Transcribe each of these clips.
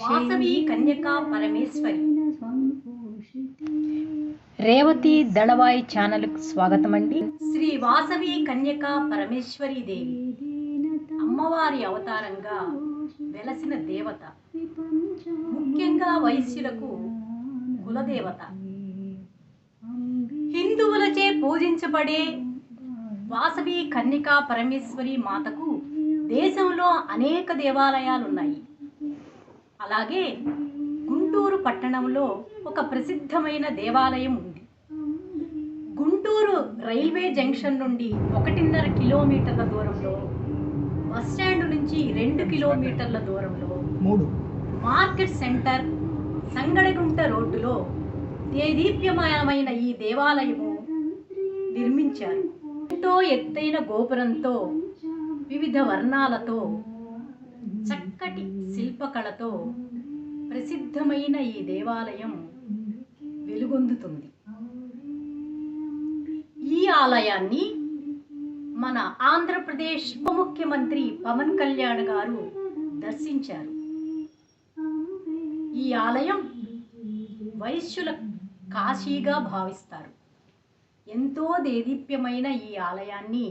వాసవి కన్యకా పరమేశ్వరి. రేవతి దళవాయి ఛానల్కు స్వాగతం అండి శ్రీ వాసవి కన్యకా పరమేశ్వరి దేవి. అమ్మవారి అవతారంగా వెలసిన దేవత. ముఖ్యంగా వైశ్యులకు కులదేవత. హిందువులచే పూజించబడే వాసవి కన్యకా పరమేశ్వరి మాతకు దేశంలో అనేక దేవాలయాలున్నాయి. అలాగే గుంటూరు పట్టణంలో ఒక ప్రసిద్ధమైన దేవాలయం ఉంది. గుంటూరు రైల్వే జంక్షన్ నుండి ఒకటిన్నర కిలోమీటర్ల దూరంలో బస్ స్టాండ్ నుంచి రెండు కిలోమీటర్ల దూరంలో మూడు. మార్కెట్ సెంటర్ సంగడగుంట రోడ్డులో దేదీప్యమయమైన ఈ దేవాలయము నిర్మించారు. ఎంతో ఎత్తైన గోపురంతో వివిధ వర్ణాలతో చక్కటి శిల్పకళతో ప్రసిద్ధమైన ఈ దేవాలయం వెలుగొందుతుంది. ఈ ఆలయాన్ని మన ఆంధ్రప్రదేశ్ ఉప ముఖ్యమంత్రి పవన్ కళ్యాణ్ గారు దర్శించారు. ఈ ఆలయం వైశ్యుల కాశీగా భావిస్తారు. ఎంతో దేదీప్యమైన ఈ ఆలయాన్ని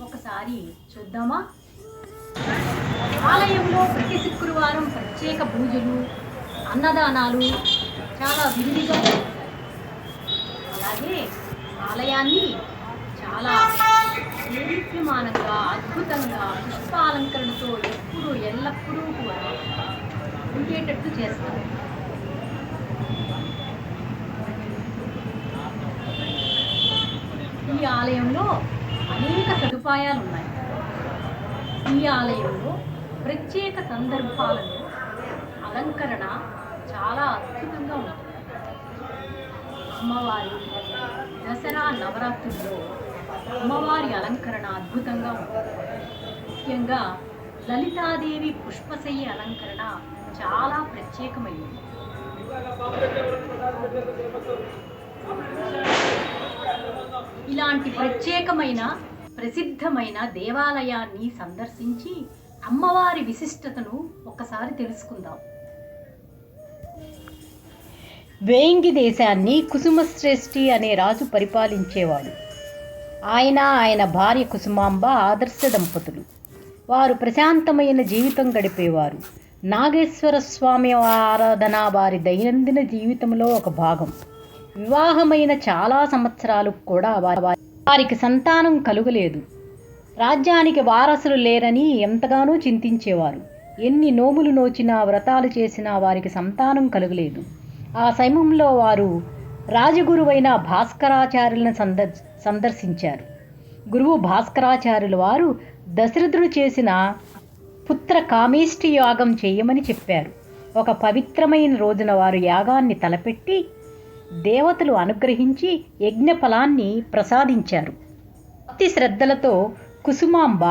ఒకసారి చూద్దామా? ఆలయంలో ప్రతి శుక్రవారం ప్రత్యేక పూజలు అన్నదానాలు చాలా విరివిగా ఉంటాయి. అలాగే ఆలయాన్ని చాలా దేదీప్యమానంగా అద్భుతంగా పుష్పాలంకరణతో ఎప్పుడూ ఎల్లప్పుడూ కూడా ఉండేటట్టు చేస్తారు ఈ ఆలయంలో అనేక సదుపాయాలు ఉన్నాయి ఈ ఆలయంలో ప్రత్యేక సందర్భాలను అలంకరణ చాలా అద్భుతంగా ఉంటుంది. అమ్మవారి దసరా నవరాత్రుల్లో అమ్మవారి అలంకరణ అద్భుతంగా ఉంటుంది. ముఖ్యంగా లలితాదేవి పుష్పశయ్య అలంకరణ చాలా ప్రత్యేకమైనది. ఇలాంటి ప్రత్యేకమైన ప్రసిద్ధమైన దేవాలయాన్ని సందర్శించి అమ్మవారి విశిష్టతను ఒక్కసారి తెలుసుకుందాం. వేయింగి దేశాన్ని కుసుమశ్రేష్ఠి అనే రాజు పరిపాలించేవాడు. ఆయన ఆయన భార్య కుసుమాంబ ఆదర్శ దంపతులు. వారు ప్రశాంతమైన జీవితం గడిపేవారు. నాగేశ్వర స్వామి ఆరాధన వారి దైనందిన జీవితంలో ఒక భాగం. వివాహమైన చాలా సంవత్సరాలు కూడా వారి వారికి సంతానం కలుగలేదు. రాజ్యానికి వారసులు లేరని ఎంతగానో చింతించేవారు. ఎన్ని నోములు నోచినా వ్రతాలు చేసినా వారికి సంతానం కలుగలేదు. ఆ సమయంలో వారు రాజగురువైన భాస్కరాచార్యులను సందర్ సందర్శించారు. గురువు భాస్కరాచార్యుల వారు దశరథుడు చేసిన పుత్ర కామేష్టి యాగం చేయమని చెప్పారు. ఒక పవిత్రమైన రోజున వారు యాగాన్ని తలపెట్టి దేవతలు అనుగ్రహించి యజ్ఞ ఫలాన్ని ప్రసాదించారు. భక్తి శ్రద్ధలతో కుసుమాంబ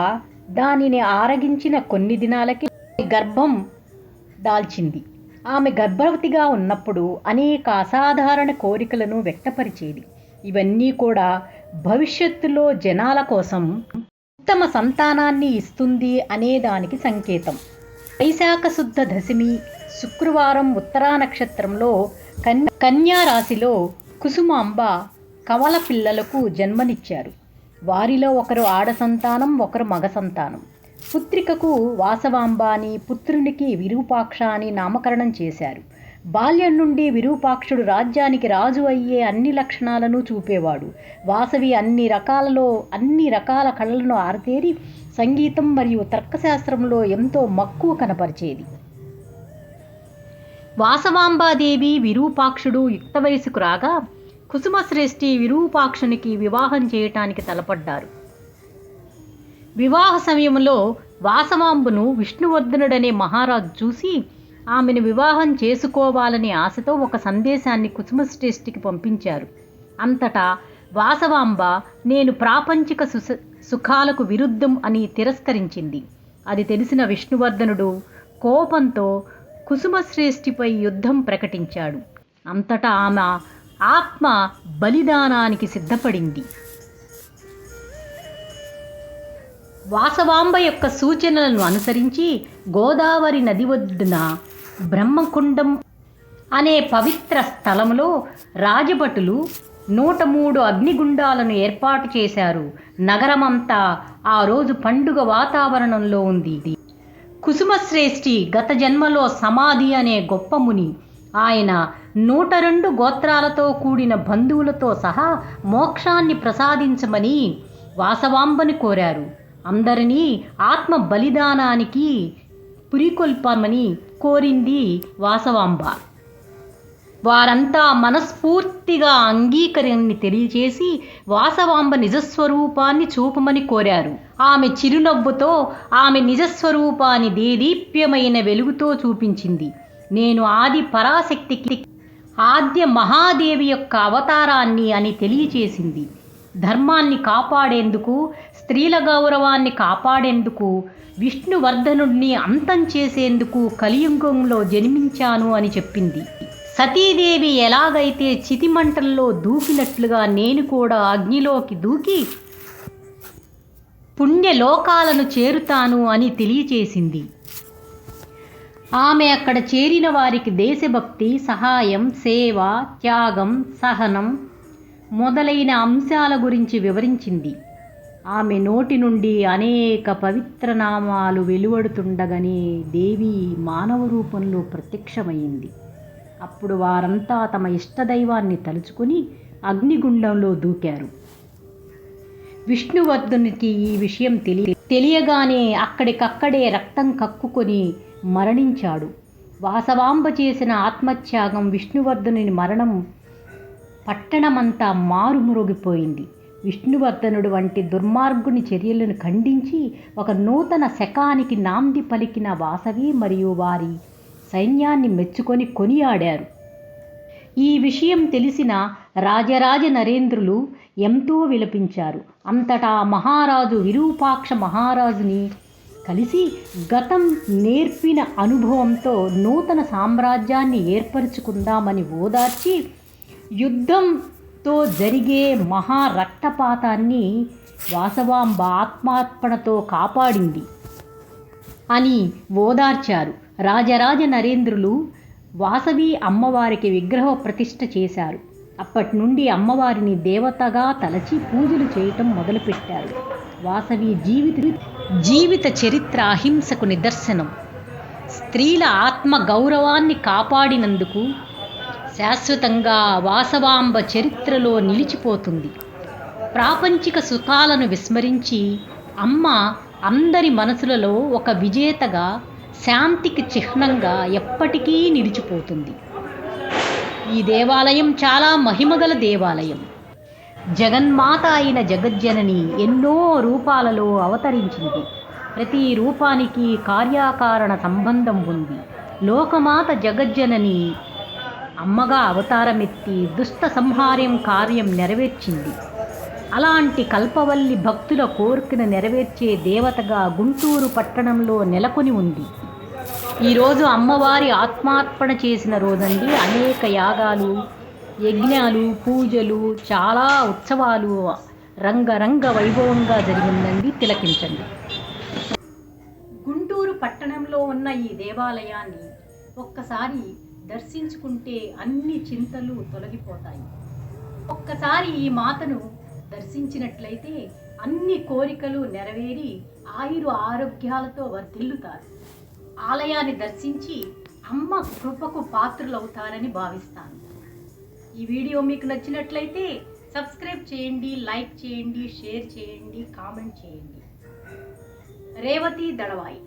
దానిని ఆరగించిన కొన్ని దినాలకి గర్భం దాల్చింది. ఆమె గర్భవతిగా ఉన్నప్పుడు అనేక అసాధారణ కోరికలను వ్యక్తపరిచేది. ఇవన్నీ కూడా భవిష్యత్తులో జనాల కోసం ఉత్తమ సంతానాన్ని ఇస్తుంది అనే దానికి సంకేతం. వైశాఖ శుద్ధ దశమి శుక్రవారం ఉత్తరా నక్షత్రంలో కన్ కన్యా రాశిలో కుసుమాంబ కవల పిల్లలకు జన్మనిచ్చారు. వారిలో ఒకరు ఆడ సంతానం ఒకరు మగ సంతానం. పుత్రికకు వాసవాంబ అని పుత్రునికి విరూపాక్ష అని నామకరణం చేశారు. బాల్యం నుండి విరూపాక్షుడు రాజ్యానికి రాజు అయ్యే అన్ని లక్షణాలను చూపేవాడు. వాసవి అన్ని రకాలలో అన్ని రకాల కళలను ఆరితేరి సంగీతం మరియు తర్కశాస్త్రంలో ఎంతో మక్కువ కనపరిచేది. వాసవాంబాదేవి విరూపాక్షుడు యుక్త వయసుకు రాగా కుసుమశ్రేష్ఠి విరూపాక్షునికి వివాహం చేయటానికి తలపడ్డారు. వివాహ సమయంలో వాసవాంబును విష్ణువర్ధనుడనే మహారాజు చూసి ఆమెను వివాహం చేసుకోవాలనే ఆశతో ఒక సందేశాన్ని కుసుమశ్రేష్ఠికి పంపించారు. అంతటా వాసవాంబ నేను ప్రాపంచిక సుస సుఖాలకు విరుద్ధం అని తిరస్కరించింది. అది తెలిసిన విష్ణువర్ధనుడు కోపంతో కుసుమశ్రేష్ఠిపై యుద్ధం ప్రకటించాడు. అంతటా ఆమె ఆత్మ బలిదానానికి సిద్ధపడింది. వాసవాంబ యొక్క సూచనలను అనుసరించి గోదావరి నది ఒడ్డున బ్రహ్మకుండం అనే పవిత్ర స్థలంలో రాజభటులు నూట మూడు అగ్నిగుండాలను ఏర్పాటు చేశారు. నగరమంతా ఆ రోజు పండుగ వాతావరణంలో ఉంది కుసుమశ్రేష్ఠి గత జన్మలో సమాధి అనే గొప్ప ముని ఆయన నూట రెండు గోత్రాలతో కూడిన బంధువులతో సహా మోక్షాన్ని ప్రసాదించమని వాసవాంబని కోరారు. అందరినీ ఆత్మ బలిదానానికి పురికొల్పమని కోరింది వాసవాంబ. వారంతా మనస్ఫూర్తిగా అంగీకరణని తెలియచేసి వాసవాంబ నిజస్వరూపాన్ని చూపమని కోరారు. ఆమె చిరునవ్వుతో ఆమె నిజస్వరూపాన్ని దేదీప్యమైన వెలుగుతో చూపించింది. నేను ఆది పరాశక్తికి ఆద్య మహాదేవి యొక్క అవతారాన్ని అని తెలియచేసింది. ధర్మాన్ని కాపాడేందుకు స్త్రీల గౌరవాన్ని కాపాడేందుకు విష్ణువర్ధనుడిని అంతం చేసేందుకు కలియుగంలో జన్మించాను అని చెప్పింది. సతీదేవి ఎలాగైతే చితిమంటల్లో దూకినట్లుగా నేను కూడా అగ్నిలోకి దూకి పుణ్యలోకాలను చేరుతాను అని తెలియచేసింది. ఆమె అక్కడ చేరిన వారికి దేశభక్తి సహాయం సేవ త్యాగం సహనం మొదలైన అంశాల గురించి వివరించింది. ఆమె నోటి నుండి అనేక పవిత్ర నామాలు వెలువడుతుండగానే దేవి మానవ రూపంలో ప్రత్యక్షమైంది. అప్పుడు వారంతా తమ ఇష్టదైవాన్ని తలుచుకుని అగ్నిగుండంలో దూకారు. విష్ణువర్ధునికి ఈ విషయం తెలియ తెలియగానే అక్కడికక్కడే రక్తం కక్కుకొని మరణించాడు. వాసవాంబ చేసిన ఆత్మత్యాగం విష్ణువర్ధనుని మరణం పట్టణమంతా మారుమురుగిపోయింది. విష్ణువర్ధనుడు వంటి దుర్మార్గుని చర్యలను ఖండించి ఒక నూతన శకానికి నాంది పలికిన వాసవి మరియు వారి సైన్యాన్ని మెచ్చుకొని కొనియాడారు. ఈ విషయం తెలిసిన రాజరాజ నరేంద్రులు ఎంతో విలపించారు. అంతటా మహారాజు విరూపాక్ష మహారాజుని కలిసి గతం నేర్పిన అనుభవంతో నూతన సామ్రాజ్యాన్ని ఏర్పరచుకుందామని ఓదార్చి యుద్ధంతో జరిగే మహా రక్తపాతాన్ని వాసవాంబ ఆత్మార్పణతో కాపాడింది అని ఓదార్చారు. రాజరాజ నరేంద్రులు వాసవి అమ్మవారికి విగ్రహ ప్రతిష్ఠ చేశారు. అప్పటి నుండి అమ్మవారిని దేవతగా తలచి పూజలు చేయటం మొదలుపెట్టారు. వాసవి జీవిత జీవిత చరిత్ర అహింసకు నిదర్శనం. స్త్రీల ఆత్మ గౌరవాన్ని కాపాడినందుకు శాశ్వతంగా వాసవాంబ చరిత్రలో నిలిచిపోతుంది. ప్రాపంచిక సుఖాలను విస్మరించి అమ్మ అందరి మనసులలో ఒక విజేతగా శాంతికి చిహ్నంగా ఎప్పటికీ నిలిచిపోతుంది. ఈ దేవాలయం చాలా మహిమగల దేవాలయం. జగన్మాత అయిన జగజ్జనని ఎన్నో రూపాలలో అవతరించింది. ప్రతి రూపానికి కార్యాకారణ సంబంధం ఉంది. లోకమాత జగజ్జనని అమ్మగా అవతారమెత్తి దుష్ట సంహార్యం కార్యం నెరవేర్చింది. అలాంటి కల్పవల్లి భక్తుల కోరికను నెరవేర్చే దేవతగా గుంటూరు పట్టణంలో నెలకొని ఉంది. ఈరోజు అమ్మవారి ఆత్మార్పణ చేసిన రోజండి అనేక యాగాలు యజ్ఞాలు పూజలు చాలా ఉత్సవాలు రంగరంగ వైభవంగా జరిగిందండి. తిలకించండి. గుంటూరు పట్టణంలో ఉన్న ఈ దేవాలయాన్ని ఒక్కసారి దర్శించుకుంటే అన్ని చింతలు తొలగిపోతాయి. ఒక్కసారి ఈ మాతను దర్శించినట్లయితే అన్ని కోరికలు నెరవేరి ఆయురు ఆరోగ్యాలతో వర్ధిల్లుతారు. ఆలయాన్ని దర్శించి అమ్మ కృపకు పాత్రులవుతారని భావిస్తాను. ఈ వీడియో మీకు నచ్చినట్లయితే సబ్స్క్రైబ్ చేయండి లైక్ చేయండి షేర్ చేయండి కామెంట్ చేయండి. రేవతి దళవాయి.